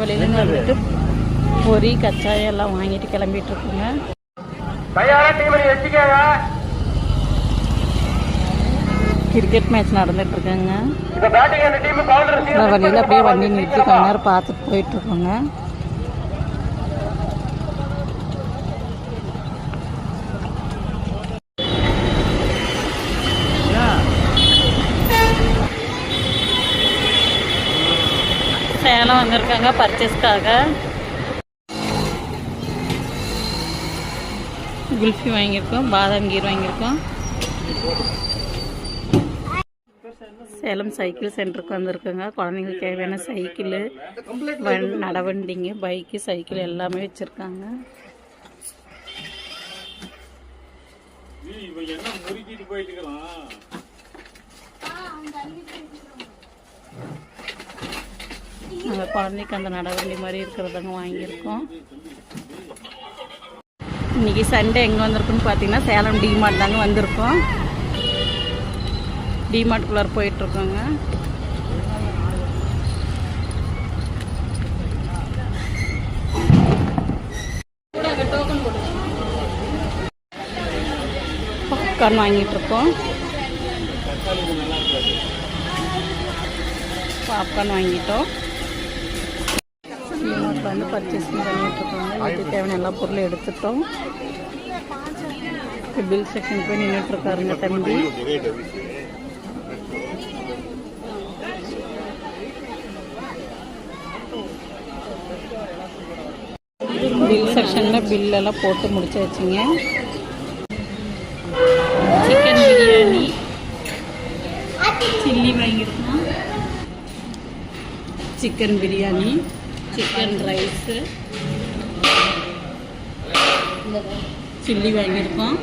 வெளியிலேருந்து வந்துட்டு பொரி கச்சாயம் எல்லாம் வாங்கிட்டு கிளம்பிட்டு இருக்குங்க கிரிக்கெட் மேட்ச் நடந்துட்டு இருக்குங்க வழியில் அப்படியே வண்டி நிறுத்தி கொஞ்ச நேரம் பார்த்துட்டு போயிட்டு இருக்கோங்க சேலம் வந்திருக்காங்க பர்ச்சேஸ்க்காக குல்ஃபி வாங்கியிருக்கோம் பாதாம் கீர் வாங்கியிருக்கோம். சேலம் சைக்கிள் சென்டருக்கு வந்திருக்குங்க. குழந்தைங்களுக்கு தேவையான சைக்கிள் வண் நடவண்டிங்க பைக்கு சைக்கிள் எல்லாமே வச்சுருக்காங்க. நாங்கள் குழந்தைக்கு அந்த நடவண்டி மாதிரி இருக்கிறதாங்க வாங்கியிருக்கோம். இன்றைக்கி சண்டே எங்கே வந்திருக்குன்னு பார்த்தீங்கன்னா சேலம் டிமார்ட் தாங்க வந்திருக்கோம். டிமார்ட்குள்ளார போயிட்டுருக்கோங்க. பாப்கார்ன் வாங்கிட்டுருக்கோம். பாப்கார்ன் வாங்கிட்டோம். டிமார்ட்டில் வந்து பர்ச்சேசிங் பண்ணிட்டு வீட்டுக்கு தேவையான எல்லா பொருளும் எடுத்துட்டோம். பில் செக்ஷன் போய் நின்றுட்டுருக்காருங்க தம்பி. பில் செக்ஷனில் பில்லெல்லாம் போட்டு முடிச்சாச்சுங்க. சிக்கன் பிரியாணி சில்லி வாங்கியிருக்கோம். Chicken biryani chicken rice. Chilli வாங்கியிருக்கோம்.